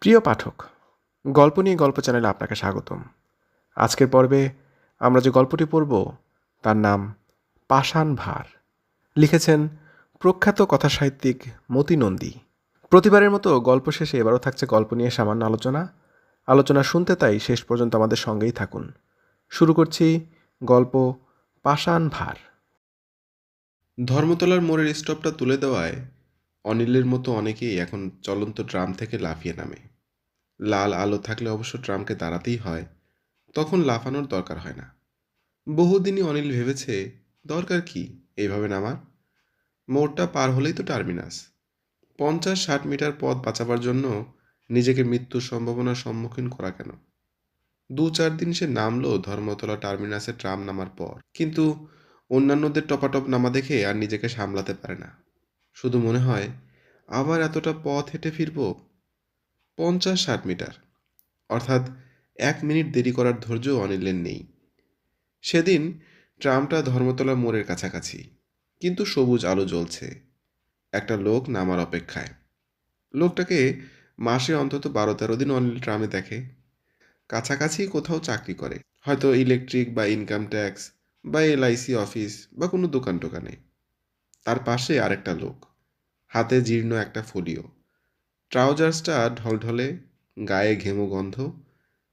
প্রিয় পাঠক, গল্প নিয়ে গল্প চ্যানেলে আপনাকে স্বাগতম। আজকের পর্বে আমরা যে গল্পটি পড়ব, তার নাম পাষাণ ভার। লিখেছেন প্রখ্যাত কথাসাহিত্যিক মতি নন্দী। প্রতিবারের মতো গল্প শেষে এবারও থাকছে গল্প নিয়ে সামান্য আলোচনা। আলোচনা শুনতে তাই শেষ পর্যন্ত আমাদের সঙ্গেই থাকুন। শুরু করছি গল্প পাষাণ ভার। ধর্মতলার মোড়ের স্টপটা তুলে দেওয়ায় অনিলের মতো অনেকেই এখন চলন্ত ড্রাম থেকে লাফিয়ে নামে। লাল আলো থাকলে অবশ্য ট্রামকে দাঁড়াতেই হয়। তখন লাফানোর দরকার হয় না। বহুদিনই অনিল ভেবেছে, দরকার কি? এইভাবে নামার? মোড়টা পার হলেই তো টার্মিনাস। পঞ্চাশ ষাট মিটার পথ বাঁচাবার জন্য নিজেকে মৃত্যুর সম্ভাবনার সম্মুখীন করা কেন? দু চার দিন সে নামলো ধর্মতলা টার্মিনাসে ট্রাম নামার পর। কিন্তু অন্যান্যদের টপাটপ নামা দেখে আর নিজেকে সামলাতে পারে না। শুধু মনে হয়, আবার এতটা পথ হেঁটে ফিরব? পঞ্চাশ ষাট মিটার। অর্থাৎ এক মিনিট দেরি করার ধৈর্য অনিলের নেই। সেদিন ট্রামটা ধর্মতলা মোড়ের কাছাকাছি, কিন্তু সবুজ আলো জ্বলছে। একটা লোক নামার অপেক্ষায়। লোকটাকে মাসে অন্তত বারো তেরো দিন অনিল ট্রামে দেখে। কাছাকাছি কোথাও চাকরি করে। হয়তো ইলেকট্রিক বা ইনকাম ট্যাক্স বা এলআইসি অফিস বা কোনো দোকান টোকানে তার পাশে আরেকটা লোক। হাতে জীর্ণ একটা ফোলিও। ট্রাউজার্সটা ঢলঢলে, গায়ে ঘেমো গন্ধ,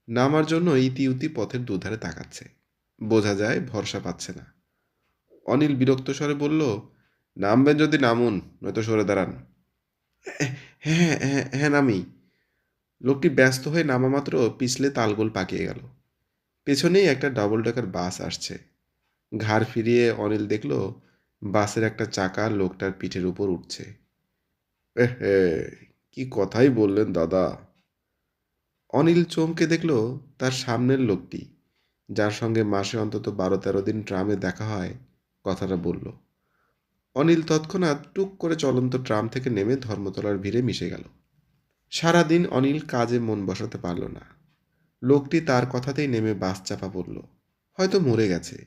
নামার জন্য ইতিউতি পথের দুধারে তাকাচ্ছে। বোঝা যায় ভরসা পাচ্ছে না। অনিল বিরক্ত স্বরে বলল, নামবেন যদি নামুন, নয়তো সরে দাঁড়ান। হ্যাঁ হ্যাঁ হ্যাঁ নামি। লোকটি ব্যস্ত হয়ে নামা মাত্র পিছলে তালগোল পাকিয়ে গেল। পেছনেই একটা ডাবল ডাকার বাস আসছে। ঘাড় ফিরিয়ে অনিল দেখল, বাসের একটা চাকা লোকটার পিঠের উপর উঠছে। এহে কি কথাই বললেন দাদা? অনিল চমকে দেখল তার সামনের লোকটি, যার সঙ্গে মাসে অন্তত বারো তেরো দিন ট্রামে দেখা হয়, কথাটা বলল। অনিল তৎক্ষণাৎ টুক করে চলন্ত ট্রাম থেকে নেমে ধর্মতলার ভিড়ে মিশে গেল। সারাদিন অনিল কাজে মন বসাতে পারল না। লোকটি তার কথাতেই নেমে বাস চাপা পড়ল। হয়তো মরে গেছে।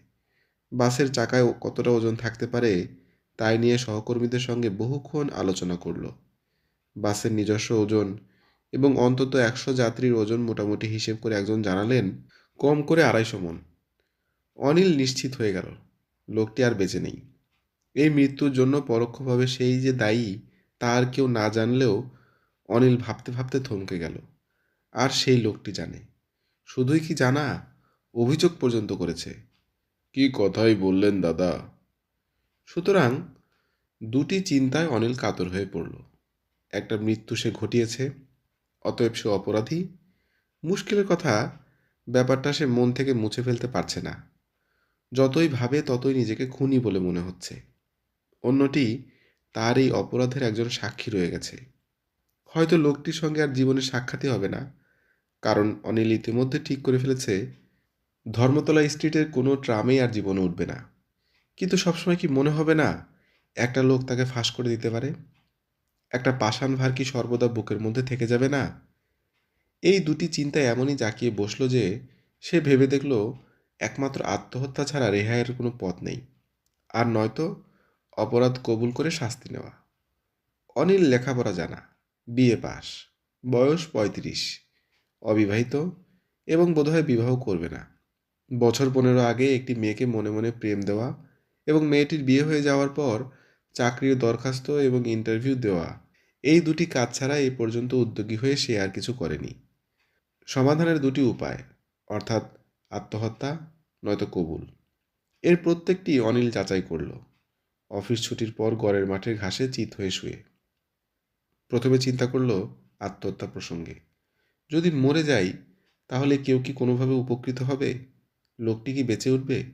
বাসের চাকায় কতটা ওজন থাকতে পারে, তাই নিয়ে সহকর্মীদের সঙ্গে বহুক্ষণ আলোচনা করল। বাসের নিজস্ব ওজন এবং অন্তত একশো যাত্রীর ওজন মোটামুটি হিসেব করে একজন জানালেন, কম করে আড়াইশো মন। অনিল নিশ্চিত হয়ে গেল, লোকটি আর বেঁচে নেই। এই মৃত্যুর জন্য পরোক্ষভাবে সেই যে দায়ী, তার কেউ না জানলেও অনিল ভাবতে ভাবতে থমকে গেল। আর সেই লোকটি জানে, শুধুই কি জানা? অভিযোগ পর্যন্ত করেছে। কি কথাই বললেন দাদা? সুতরাং দুটি চিন্তায় অনিল কাতর হয়ে পড়ল। একটা মৃত্যু সে ঘটিয়েছে, অতএব সে অপরাধী। মুশকিলের কথা, ব্যাপারটা সে মন থেকে মুছে ফেলতে পারছে না। যতই ভাবে ততই নিজেকে খুনি বলে মনে হচ্ছে। অন্যটি, তার এই অপরাধের একজন সাক্ষী রয়ে গেছে। হয়তো লোকটির সঙ্গে আর জীবনে সাক্ষাৎই হবে না, কারণ অনিল ইতিমধ্যে ঠিক করে ফেলেছে, ধর্মতলা স্ট্রিটের কোনো ট্রামেই আর জীবনে উঠবে না। কিন্তু সবসময় কি মনে হবে না, একটা লোক তাকে ফাঁস করে দিতে পারে? একটা পাষাণ ভার কি সর্বদা বুকের মধ্যে থেকে যাবে না? এই দুটি চিন্তা এমনই জাকিয়ে বসল যে, সে ভেবে দেখল একমাত্র আত্মহত্যা ছাড়া রেহাইয়ের কোনো পথ নেই। আর নয়তো অপরাধ কবুল করে শাস্তি নেওয়া। অনিল লেখাপড়া জানা, বিএ পাস, বয়স পঁয়ত্রিশ, অবিবাহিত এবং বোধহয় বিবাহ করবে না। বছর পনেরো আগে একটি মেয়েকে মনে মনে প্রেম দেওয়া এবং মেয়েটির বিয়ে হয়ে যাওয়ার পর চাকরির দরখাস্ত এবং ইন্টারভিউ দেওয়া। এই দুটি কাজ ছাড়া এই পর্যন্ত উদ্যোগী হয়ে সে আর কিছু করেনি। সমাধানের দুটি উপায়, অর্থাৎ আত্মহত্যা, নয়তো কবুল। এর প্রত্যেকটি অনিল যাচাই করল। অফিস ছুটির পর গড়ের মাঠের ঘাসে চিত হয়ে শুয়ে। প্রথমে চিন্তা করল আত্মহত্যা প্রসঙ্গে। যদি মরে যাই, তাহলে কেউ কি কোনোভাবে উপকৃত হবে? লোকটি কি বেঁচে উঠবে?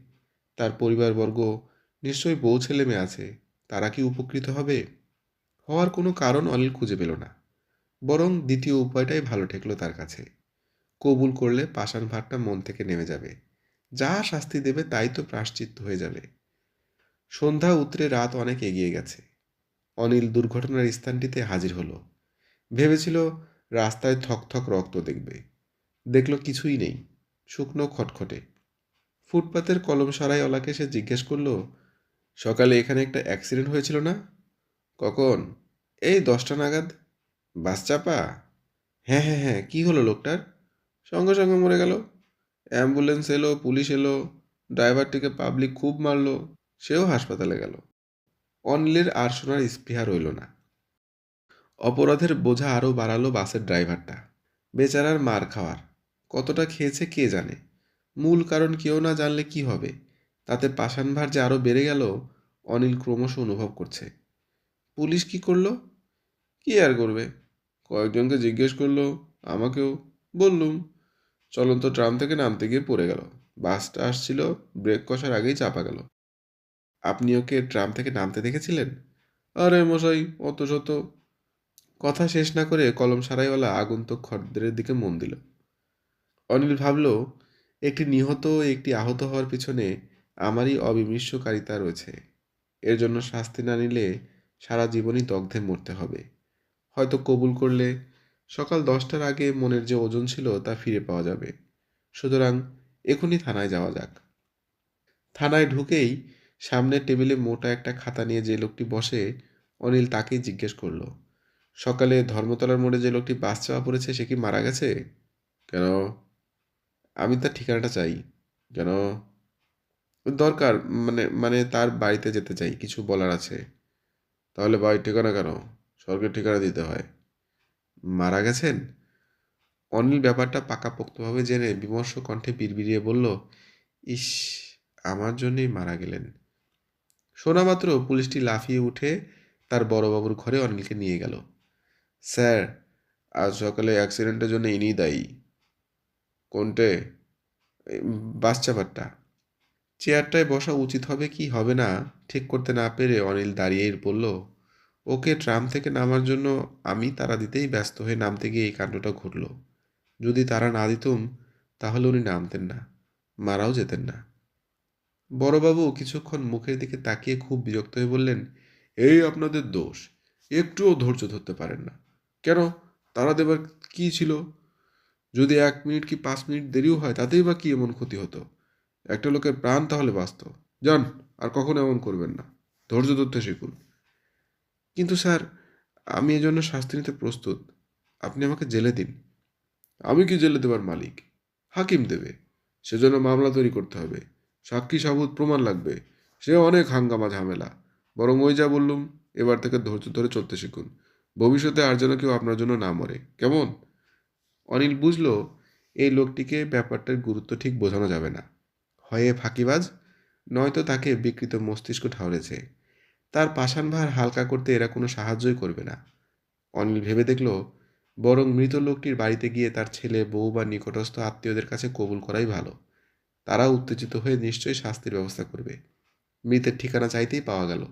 তার পরিবারবর্গ নিশ্চয়ই বউ ছেলে মেয়ে আছে। তারা কি উপকৃত হবে? হওয়ার কোনো কারণ অনিল খুঁজে পেল না। বরং দ্বিতীয় উপায়টাই ভালো ঠেকলো তার কাছে। কবুল করলে পাষাণ ভারটা মন থেকে নেমে যাবে। যা শাস্তি দেবে তাই তো প্রাশ্চিত্য হয়ে যাবে। সন্ধ্যা উতরে রাত অনেক এগিয়ে গেছে। অনিল দুর্ঘটনার স্থানটিতে হাজির হলো। ভেবেছিল রাস্তায় থকথক রক্ত দেখবে। দেখল কিছুই নেই। শুকনো খটখটে। ফুটপাতের কলম সারাইওয়ালাকে সে জিজ্ঞেস করল সকালে এখানে একটা অ্যাক্সিডেন্ট হয়েছিল না? কখন? এই দশটা নাগাদ। বাস চাপা? হ্যাঁ হ্যাঁ হ্যাঁ কী হলো লোকটার? সঙ্গে সঙ্গে মরে গেল। অ্যাম্বুলেন্স এলো, পুলিশ এলো, ড্রাইভারটিকে পাবলিক খুব মারলো, সেও হাসপাতালে গেল। অনিলের আর শোনার স্পৃহা রইল না। অপরাধের বোঝা আরও বাড়ালো বাসের ড্রাইভারটা। বেচারার মার খাওয়ার। কতটা খেয়েছে কে জানে? মূল কারণ কেউ না জানলে কি হবে? তাতে পাষাণ ভার যে আরও বেড়ে গেল, অনিল ক্রমশ অনুভব করছে। পুলিশ কি করল? কি আর করবে? কয়েকজনকে জিজ্ঞেস করল, আমাকেও বললুম। চলন্ত ট্রাম থেকে নামতে গিয়ে পড়ে গেল। বাসটা আসছিল, ব্রেক কষার আগেই চাপা গেল। আপনি ওকে ট্রাম থেকে নামতে দেখেছিলেন? আরে মশাই, অত শত। কথা শেষ না করে কলম সারাইওয়ালা আগন্তুক খদ্দের দিকে মন দিল। অনিল ভাবল, একটি নিহত, একটি আহত হওয়ার পিছনে আমারই অবিমৃষ্যকারিতা রয়েছে। এর জন্য শাস্তি না নিলে সারা জীবনই দগ্ধে মরতে হবে। হয়তো কবুল করলে সকাল দশটার আগে মনের যে ওজন ছিল তা ফিরে পাওয়া যাবে। সুতরাং এখনই থানায় যাওয়া যাক। থানায় ঢুকেই সামনের টেবিলে মোটা একটা খাতা নিয়ে যে লোকটি বসে, অনিল তাকেই জিজ্ঞেস করল, সকালে ধর্মতলার মোড়ে যে লোকটি বাস চাওয়া পড়েছে সে কি মারা গেছে? কেন? আমি তার ঠিকানাটা চাই। কেন? দরকার মানে মানে তার বাড়িতে যেতে চাই, কিছু বলার আছে। তাহলে বাড়ির ঠিকানা কেন? সরকারি ঠিকানা দিতে হয়। মারা গেছেন? অনিল ব্যাপারটা পাকাপোক্তভাবে জেনে বিমর্ষ কণ্ঠে বিড়বিড়িয়ে বলল, ইস, আমার জন্যই মারা গেলেন। শোনা মাত্র পুলিশটি লাফিয়ে উঠে তার বড়বাবুর ঘরে অনিলকে নিয়ে গেল। স্যার, আজ সকালে অ্যাক্সিডেন্টের জন্য ইনি দায়ী। কোনটে? চাপারটা। চেয়ারটায় বসা উচিত হবে কি হবে না? ঠিক করতে না পেরে অনিল দাঁড়িয়েই বলল, ওকে ট্রাম থেকে নামার জন্য আমি তারা দিতেই ব্যস্ত হয়ে নামতে গিয়ে এই কাণ্ডটা ঘটল। যদি তারা না দিতুম, তাহলে উনি নামতেন না, মারাও যেতেন না। বড়বাবু কিছুক্ষণ মুখের দিকে তাকিয়ে খুব বিরক্ত হয়ে বললেন, এই আপনাদের দোষ, একটুও ধৈর্য ধরতে পারেন না। কেন? তারা দেবার কি ছিল? যদি এক মিনিট কি পাঁচ মিনিট দেরিও হয়, তাতেই বা কি এমন ক্ষতি হতো? একটা লোকের প্রাণ তাহলে বাঁচত। যান আর কখনো এমন করবেন না। ধৈর্য ধরতে শিখুন। কিন্তু স্যার, আমি এজন্য শাস্তি নিতে প্রস্তুত। আপনি আমাকে জেলে দিন। আমি কি জেলে দেবার মালিক? হাকিম দেবে। সেজন্য মামলা তৈরি করতে হবে। সাক্ষী সাবুত প্রমাণ লাগবে। সে অনেক হাঙ্গামা ঝামেলা। বরং ওই যা বললুম, এবার থেকে ধৈর্য ধরে চলতে শিখুন। ভবিষ্যতে আর যেন কেউ আপনার জন্য না মরে। কেমন? অনিল বুঝলো, এই লোকটিকে ব্যাপারটার গুরুত্ব ঠিক বোঝানো যাবে না। হয় ফাঁকিবাজ, নয়তো তাকে বিকৃত মস্তিষ্ক ঠাউরেছে তার পাষাণ ভার হালকা করতে এরা কোনো সাহায্যই করবে না। অনিল ভেবে দেখল, বরং মৃত লোকটির বাড়িতে গিয়ে তার ছেলে, বউ বা নিকটস্থ আত্মীয়দের কাছে কবুল করাই ভালো। তারা উত্তেজিত হয়ে নিশ্চয়ই শাস্তির ব্যবস্থা করবে। মৃতের ঠিকানা চাইতেই পাওয়া গেল।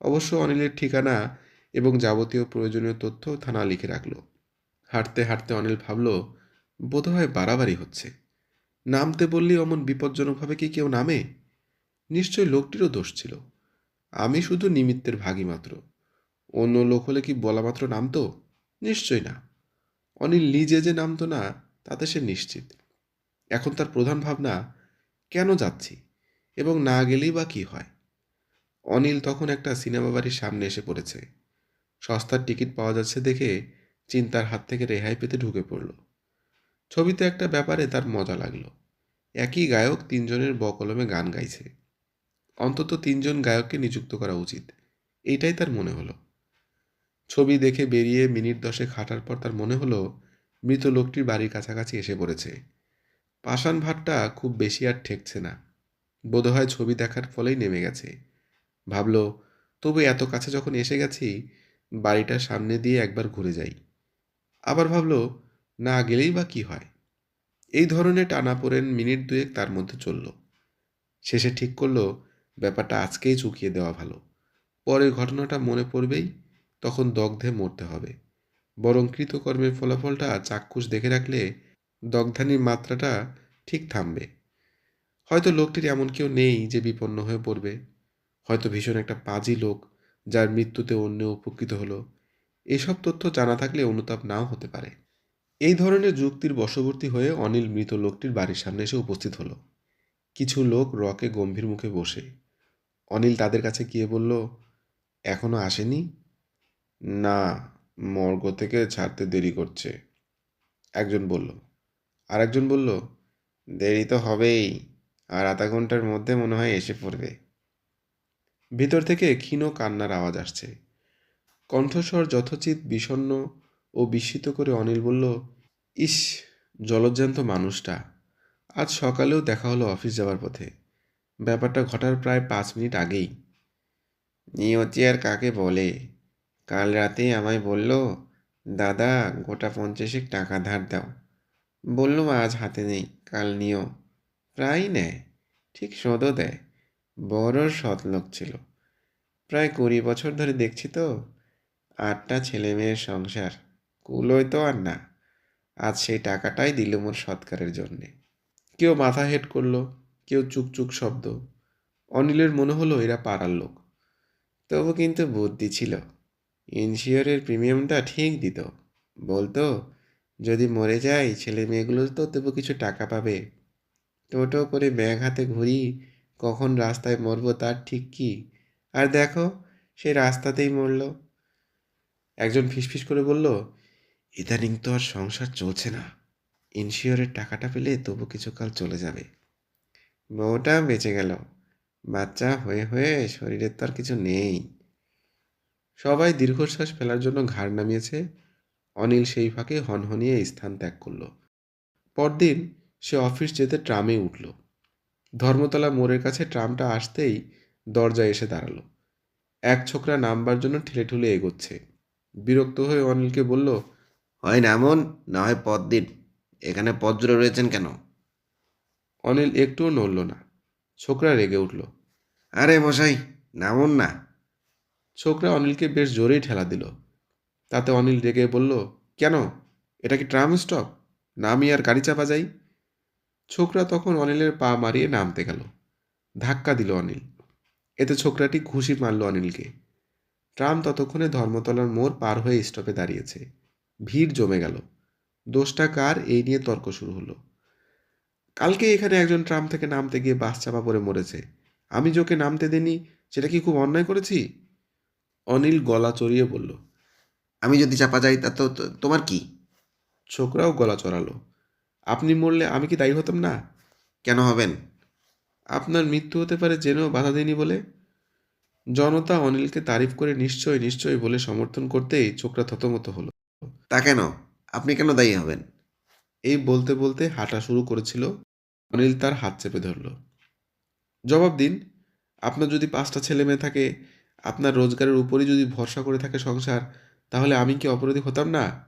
অবশ্য অনিলের ঠিকানা এবং যাবতীয় প্রয়োজনীয় তথ্য থানা লিখে রাখল। হাঁটতে হাঁটতে অনিল ভাবল, বোধহয় বাড়াবাড়ি হচ্ছে। নামতে বললেই অমন বিপজ্জনকভাবে কি কেউ নামে? নিশ্চয় লোকটিরও দোষ ছিল। আমি শুধু নিমিত্তের ভাগী মাত্র। অন্য লোক হলে কি বলা মাত্র নামতো? নিশ্চয় না। অনিল নিজে যে নামতো না, তাতে সে নিশ্চিত। এখন তার প্রধান ভাবনা, কেন যাচ্ছি? এবং না গেলেই বা কি হয়? অনিল তখন একটা সিনেমা বাড়ির সামনে এসে পড়েছে। সস্তার টিকিট পাওয়া যাচ্ছে দেখে চিন্তার হাত থেকে রেহাই পেতে ঢুকে পড়ল। ছবিতে একটা ব্যাপারে তার মজা লাগল। একই গায়ক তিনজনের বকলমে গান গাইছে। অন্তত তিনজন গায়ককে নিযুক্ত করা উচিত। এইটাই তার মনে হলো। ছবি দেখে বেরিয়ে মিনিট দশেক হাঁটার পর তার মনে হলো, মৃত লোকটির বাড়ির কাছাকাছি এসে পড়েছে। পাষাণ ভাতটা খুব বেশি আর ঠেকছে না। বোধহয় ছবি দেখার ফলেই নেমে গেছে। ভাবলো, তবু এত কাছে যখন এসে গেছি, বাড়িটার সামনে দিয়ে একবার ঘুরে যাই। আবার ভাবলো না গেলেই বা কি হয়? এই ধরনের টানাপোড়েন মিনিট দুয়েক তার মধ্যে চলল। শেষে ঠিক করল, ব্যাপারটা আজকেই চুকিয়ে দেওয়া ভালো। পরের ঘটনাটা মনে পড়বেই, তখন দগ্ধে মরতে হবে। বরং কৃতকর্মের ফলাফলটা চাক্ষুষ দেখে রাখলে দগ্ধানির মাত্রাটা ঠিক থামবে। হয়তো লোকটির এমন কেউ নেই যে বিপন্ন হয়ে পড়বে। হয়তো ভীষণ একটা পাজি লোক যার মৃত্যুতে অন্য উপকৃত হলো। এসব তথ্য জানা থাকলে অনুতাপ নাও হতে পারে। এই ধরনের যুক্তির বশবর্তী হয়ে অনিল মৃত লোকটির বাড়ির সামনে এসে উপস্থিত হলো। কিছু লোক রকে গম্ভীর মুখে বসে। অনিল তাদের কাছে গিয়ে বলল, এখনও আসেনি? না, মর্গ থেকে ছাড়তে দেরি করছে। একজন বলল। আর একজন বলল, দেরি তো হবেই, আর আধা ঘণ্টার মধ্যে মনে হয় এসে পড়বে। ভিতর থেকে ক্ষীণ কান্নার আওয়াজ আসছে। কণ্ঠস্বর যথোচিত বিষণ্ণ ও বিস্মিত করে অনিল বলল, ইস, জলজ্যান্ত মানুষটা। আজ সকালেও দেখা হলো অফিস যাওয়ার পথে। ব্যাপারটা ঘটার প্রায় পাঁচ মিনিট আগেই। নিয়তি আর কাকে বলে? কাল রাতে আমায় বলল, দাদা, গোটা পঞ্চাশেক টাকা ধার দাও। বললুম আজ হাতে নেই, কাল নিও প্রায় নেয়, ঠিক শোধও দেয়। বড় সৎ লোক ছিল। প্রায় কুড়ি বছর ধরে দেখছি তো, আটটা ছেলে মেয়ের সংসার। কুলোয় তো আর না। আজ সেই টাকাটাই দিল মোর সৎকারের জন্যে। কেউ মাথা হেট করল, কেউ চুকচুক শব্দ। অনিলের মনে হলো এরা পাড়ার লোক। তবু কিন্তু বুদ্ধি ছিল। ইন্সিওরের প্রিমিয়ামটা ঠিক দিত। বলতো, যদি মরে যাই, ছেলে মেয়েগুলো তো তবু কিছু টাকা পাবে। টোটো করে ব্যাগ হাতে ঘুরি, কখন রাস্তায় মরবো তার ঠিক কি? আর দেখো, সে রাস্তাতেই মরল। একজন ফিসফিস করে বলল ইদানিং তো আর সংসার চলছে না। ইন্সিওরের টাকাটা পেলে তবু কিছুকাল চলে যাবে। বউটা বেঁচে গেল। বাচ্চা হয়ে হয়ে শরীরের তো আর কিছু নেই। সবাই দীর্ঘশ্বাস ফেলার জন্য ঘাড় নামিয়েছে। অনিল সেই ফাঁকে হনহনিয়ে স্থান ত্যাগ করল। পরদিন সে অফিস যেতে ট্রামে উঠল। ধর্মতলা মোড়ের কাছে ট্রামটা আসতেই দরজায় এসে দাঁড়াল। এক ছোকরা নামবার জন্য ঠেলে ঠুলে এগোচ্ছে। বিরক্ত হয়ে অনিলকে বলল হয় নামন না হয় পদ দিন এখানে পদ জুড়ে রয়েছেন কেন? অনিল একটুও নড়ল না। ছোকরা রেগে উঠল। আরে মশাই নামুন না। ছোকরা অনিলকে বেশ জোরেই ঠেলা দিল। তাতে অনিল রেগে বলল কেন? এটা কি ট্রাম স্টপ? নামি আর গাড়ি চাপা যাই? ছোকরা তখন অনিলের পা মারিয়ে নামতে গেল। ধাক্কা দিল অনিল। এতে ছোকরাটি ঘুষি মারল অনিলকে। ট্রাম ততক্ষণে ধর্মতলার মোড় পার হয়ে স্টপে দাঁড়িয়েছে। ভিড় জমে গেল। দোষটা কার? এই নিয়ে তর্ক শুরু হলো। কালকে এখানে একজন ট্রাম থেকে নামতে গিয়ে বাস চাপা পড়ে মরেছে। আমি যে ওকে নামতে দিইনি, সেটা কি খুব অন্যায় করেছি? অনিল গলা চড়িয়ে বলল, আমি যদি চাপা যাই, তা তো তো- তোমার কি? ছোকরাও গলা চড়ালো, আপনি মরলে আমি কি দায়ী হতাম না? কেন হবেন? আপনার মৃত্যু হতে পারে জেনেও বাধা দেয়নি বলে। জনতা অনিলকে তারিফ করে নিশ্চয় নিশ্চয় বলে সমর্থন করতেই ছোকরা থতমত হলো। তা কেন? আপনি কেন দায়ী হবেন? এই বলতে বলতে হাঁটা শুরু করেছিল। অনিল তার হাত চেপে ধরল। জবাব দিন, আপনার যদি পাঁচটা ছেলে মেয়ে থাকে, আপনার রোজগারের উপরই যদি ভরসা করে থাকে সংসার, তাহলে আমি কি অপরাধী হতাম না?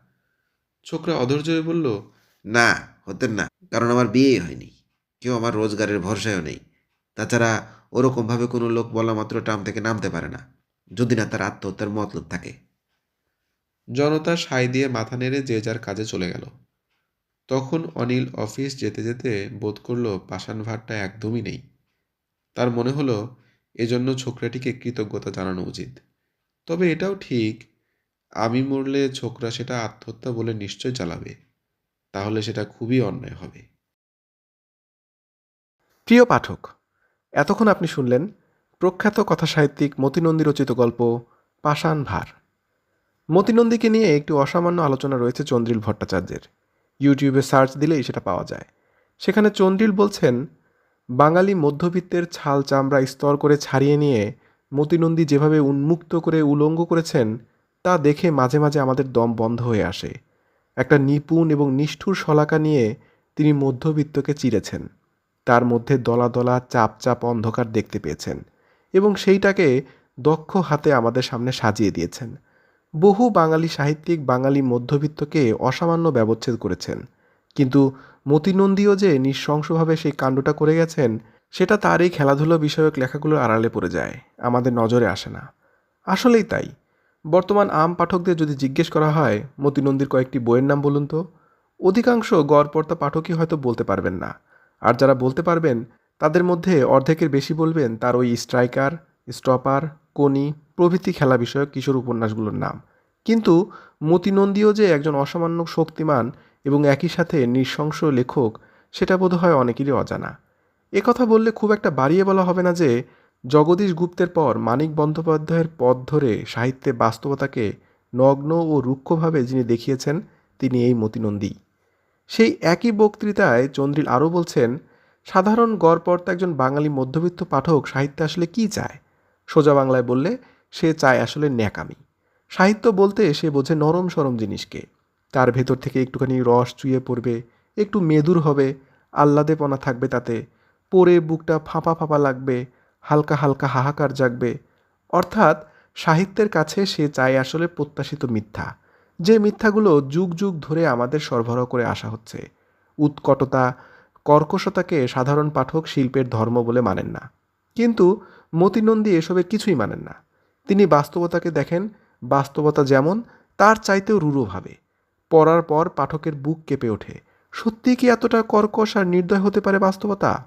ছোকরা অধৈর্য হয়ে বলল, না, হতেন না। কারণ আমার বিয়েই হয়নি। কেউ আমার রোজগারের ভরসায়ও নেই। তাছাড়া ওরকমভাবে কোনো লোক বলা মাত্র ট্রাম থেকে নামতে পারে না। যদি না তার আত্মহত্যার মতলব থাকে। জনতা সাই দিয়ে মাথা নেড়ে যে যার কাজে চলে গেল। তখন অনিল অফিস যেতে যেতে বোধ করল পাষাণ ভারটা একদমই নেই। তার মনে হলো, এজন্য ছোকরাটিকে কৃতজ্ঞতা জানানো উচিত। তবে এটাও ঠিক, আমি মরলে ছোকরা সেটা আত্মহত্যা বলে নিশ্চয় চালাবে। তাহলে সেটা খুবই অন্যায় হবে। প্রিয় পাঠক, এতক্ষণ আপনি শুনলেন প্রখ্যাত কথাসাহিত্যিক মতিনন্দী রচিত গল্প পাষাণ ভার মতিনন্দীকে নিয়ে একটি অসামান্য আলোচনা রয়েছে চন্দ্রিল ভট্টাচার্যের। ইউটিউবে সার্চ দিলেই সেটা পাওয়া যায়। সেখানে চন্দ্রিল বলছেন, বাঙালি মধ্যবিত্তের ছাল চামড়া স্তর করে ছাড়িয়ে নিয়ে মতিনন্দী যেভাবে উন্মুক্ত করে উলঙ্গ করেছেন, তা দেখে মাঝে মাঝে আমাদের দম বন্ধ হয়ে আসে। একটা নিপুণ এবং নিষ্ঠুর শলাকা নিয়ে তিনি মধ্যবিত্তকে চিরেছেন। তার মধ্যে দলা দলা চাপ চাপ অন্ধকার দেখতে পেয়েছেন এবং সেইটাকে দক্ষ হাতে আমাদের সামনে সাজিয়ে দিয়েছেন। বহু বাঙালি সাহিত্যিক বাঙালি মধ্যবিত্তকে অসামান্য ব্যবচ্ছেদ করেছেন। কিন্তু মতিনন্দীও যে নৃশংসভাবে সেই কাণ্ডটা করে গেছেন, সেটা তার এই খেলাধুলো বিষয়ক লেখাগুলোর আড়ালে পড়ে যায়, আমাদের নজরে আসে না। আসলেই তাই। বর্তমান আম পাঠকদের যদি জিজ্ঞেস করা হয়, মতিনন্দীর কয়েকটি বইয়ের নাম বলুন তো? অধিকাংশ গড়পর্তা পাঠকই হয়তো বলতে পারবেন না। আর যারা বলতে পারবেন, তাদের মধ্যে অর্ধেকের বেশি বলবেন তার ওই স্ট্রাইকার, স্টপার কোনি প্রভৃতি খেলা বিষয়ক কিশোর উপন্যাসগুলোর নাম। কিন্তু মতিনন্দীও যে একজন অসামান্য শক্তিমান এবং একই সাথে নৃশংস লেখক, সেটা বোধহয় অনেকেরই অজানা। কথা বললে খুব একটা বাড়িয়ে বলা হবে না যে, জগদীশ গুপ্তের পর মানিক বন্দ্যোপাধ্যায়ের পথ ধরে সাহিত্যে বাস্তবতাকে নগ্ন ও রুক্ষভাবে যিনি দেখিয়েছেন, তিনি এই মতিনন্দী। সেই একই বক্তৃতায় চন্দ্রিল আরও বলছেন, সাধারণ গড়পর্তা একজন বাঙালি মধ্যবিত্ত পাঠক সাহিত্যে আসলে কি চায়? সোজা বাংলায় বললে, সে চায় আসলে ন্যাকামি। সাহিত্য বলতে সে বোঝে নরম সরম জিনিসকে। তার ভেতর থেকে একটুখানি রস চুইয়ে পড়বে, একটু মেদুর হবে, আহ্লাদেপনা থাকবে তাতে পরে বুকটা ফাঁপা ফাঁপা লাগবে, হালকা হালকা হাহাকার জাগবে। অর্থাৎ সাহিত্যের কাছে সে চায় আসলে প্রত্যাশিত মিথ্যা। যে মিথ্যাগুলো যুগ যুগ ধরে আমাদের সরবরাহ করে আসা হচ্ছে। উৎকটতা, কর্কশতাকে সাধারণ পাঠক শিল্পের ধর্ম বলে মানেন না। কিন্তু মতিনন্দী এসবের কিছুই মানেন না। তিনি বাস্তবতাকে দেখেন, বাস্তবতা যেমন, তার চাইতেও রূঢ়ভাবে। পড়ার পর পাঠকের বুক কেঁপে ওঠে। সত্যি কি এতটা কর্কশ আর নির্দয় হতে পারে বাস্তবতা?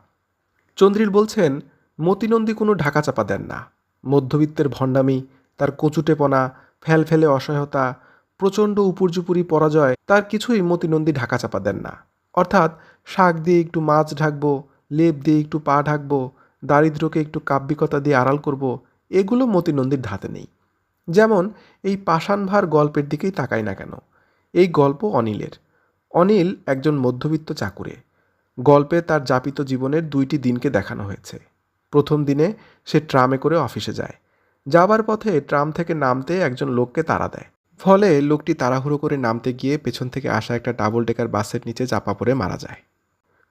চন্দ্রিল বলছেন, মতিনন্দী কোনো ঢাকা চাপা দেন না। মধ্যবিত্তের ভণ্ডামি, তার কচুটেপনা, ফেলফেলে অসহায়তা, প্রচণ্ড উপর্যুপুরি পরাজয়, তার কিছুই মতিনন্দী ঢাকা চাপা দেন না। অর্থাৎ শাক দিয়ে একটু মাছ ঢাকবো, লেপ দিয়ে একটু পা ঢাকবো দারিদ্র্যকে একটু কাব্যিকতা দিয়ে আড়াল করব, এগুলো মতিনন্দীর ধাতে নেই। যেমন, এই পাষাণভার গল্পের দিকেই তাকাই না কেন। এই গল্প অনিলের। অনিল একজন মধ্যবিত্ত চাকুরে। গল্পে তার যাপিত জীবনের দুইটি দিনকে দেখানো হয়েছে। প্রথম দিনে সে ট্রামে করে অফিসে যায়। যাবার পথে ট্রাম থেকে নামতে একজন লোককে তাড়া দেয়। ফলে লোকটি তাড়াহুড়ো করে নামতে গিয়ে পেছন থেকে আসা একটা ডাবল ডেকার বাসের নিচে চাপা পড়ে মারা যায়।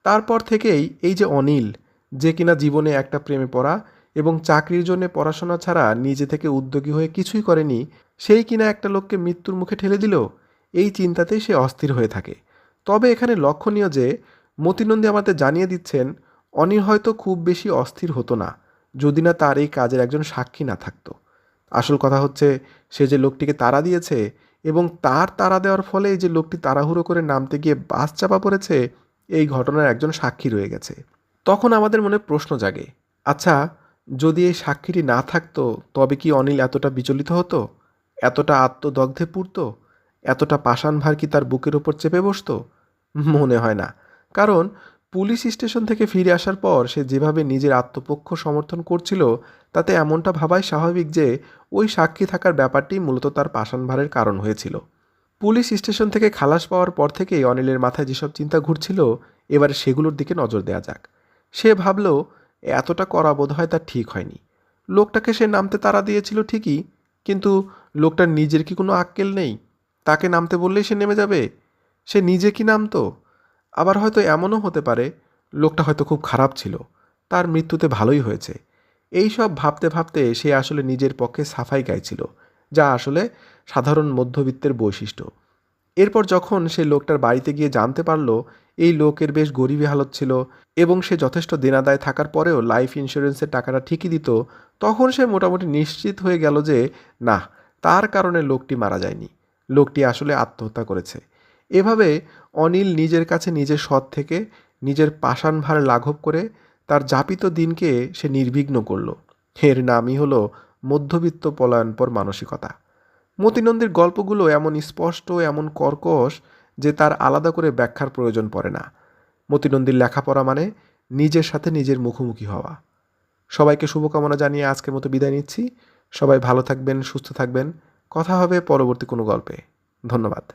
তারপর থেকেই এই যে অনিল যে কিনা জীবনে একটা প্রেমে পড়া এবং চাকরির জন্য পড়াশোনা ছাড়া নিজে থেকে উদ্যোগী হয়ে কিছুই করেনি, সেই কিনা একটা লোককে মৃত্যুর মুখে ঠেলে দিল, এই চিন্তাতেই সে অস্থির হয়ে থাকে। তবে এখানে লক্ষণীয় যে, মতিনন্দী আমাদের জানিয়ে দিচ্ছেন, অনিল হয়তো খুব বেশি অস্থির হতো না, যদি না তার এই কাজের একজন সাক্ষী না থাকতো। আসল কথা হচ্ছে, সে যে লোকটিকে তাড়া দিয়েছে এবং তার তাড়া দেওয়ার ফলে যে লোকটি তাড়াহুড়ো করে নামতে গিয়ে বাস চাপা পড়েছে, এই ঘটনার একজন সাক্ষী রয়ে গেছে। তখন আমাদের মনে প্রশ্ন জাগে আচ্ছা যদি এই সাক্ষীটি না থাকতো, তবে কি অনিল এতটা বিচলিত হতো? এতটা আত্মদগ্ধে পুরতো এতটা পাষাণ ভার কি তার বুকের ওপর চেপে বসত? মনে হয় না। কারণ, পুলিশ স্টেশন থেকে ফিরে আসার পর সে যেভাবে নিজের আত্মপক্ষ সমর্থন করছিল, তাতে এমনটা ভাবাই স্বাভাবিক যে, ওই সাক্ষী থাকার ব্যাপারটি মূলত তার পাষাণ ভারের কারণ হয়েছিল। পুলিশ স্টেশন থেকে খালাস পাওয়ার পর থেকেই অনিলের মাথায় যেসব চিন্তা ঘুরছিল, এবারে সেগুলোর দিকে নজর দেওয়া যাক। সে ভাবল, এতটা করা বোধ হয় তার ঠিক হয়নি। লোকটাকে সে নামতে তাড়া দিয়েছিল ঠিকই, কিন্তু লোকটার নিজের কি কোনো আক্কেল নেই? তাকে নামতে বললেই সে নেমে যাবে? সে নিজে কি নামতো? আবার হয়তো এমনও হতে পারে, লোকটা হয়তো খুব খারাপ ছিল, তার মৃত্যুতে ভালোই হয়েছে। এই সব ভাবতে ভাবতে সে আসলে নিজের পক্ষে সাফাই গাইছিল, যা আসলে সাধারণ মধ্যবিত্তের বৈশিষ্ট্য। এরপর যখন সে লোকটার বাড়িতে গিয়ে জানতে পারল, এই লোকের বেশ গরিবী হালত ছিল এবং সে যথেষ্ট দেনাদায় থাকার পরেও লাইফ ইন্স্যুরেন্সের টাকাটা ঠিকই দিত, তখন সে মোটামুটি নিশ্চিত হয়ে গেল যে, না, তার কারণে লোকটি মারা যায়নি। লোকটি আসলে আত্মহত্যা করেছে। এভাবে অনিল নিজের কাছে নিজের সৎ থেকে নিজের পাষাণ ভার লাঘব করে তার যাপিত দিনকে সে নির্বিঘ্ন করল। এর নামই হলো মধ্যবিত্ত পলায়নপর মানসিকতা। মতিনন্দীর গল্পগুলো এমন স্পষ্ট, এমন কর্কশ যে তার আলাদা করে ব্যাখ্যার প্রয়োজন পড়ে না। মতিনন্দীর লেখাপড়া মানে নিজের সাথে নিজের মুখোমুখি হওয়া। সবাইকে শুভকামনা জানিয়ে আজকের মতো বিদায় নিচ্ছি। সবাই ভালো থাকবেন, সুস্থ থাকবেন। কথা হবে পরবর্তী কোনো গল্পে। ধন্যবাদ।